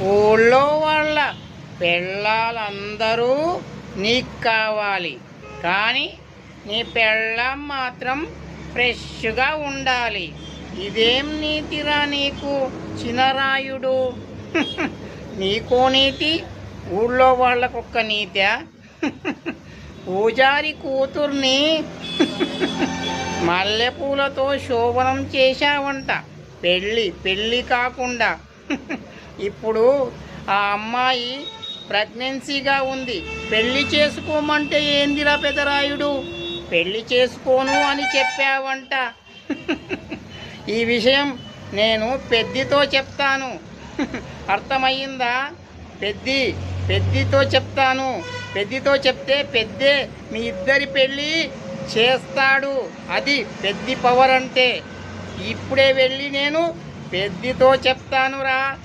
ఊళ్ళో వాళ్ళ పెళ్ళాలందరూ నీకు కావాలి. కానీ నీ పెళ్ళం మాత్రం ఫ్రెష్గా ఉండాలి. ఇదేం నీతిరా నీకు చినరాయుడు? నీకో నీతి ఊళ్ళో వాళ్ళకొక్క నీతా? పూజారి కూతుర్ని మల్లెపూలతో శోభనం చేశావంట. పెళ్ళి పెళ్ళి కాకుండా ఇప్పుడు ఆ అమ్మాయి ప్రెగ్నెన్సీగా ఉంది. పెళ్ళి చేసుకోమంటే ఏందిరా పెదరాయుడు? పెళ్ళి చేసుకోను అని చెప్పావంట. ఈ విషయం నేను పెద్దితో చెప్తాను. అర్థమయ్యిందా? పెద్ది పెద్దితో చెప్తాను. పెద్దితో చెప్తే పెద్దే మీ ఇద్దరి పెళ్ళి చేస్తాడు. అది పెద్ది పవర్ అంటే. ఇప్పుడే వెళ్ళి నేను పెద్దితో చెప్తానురా.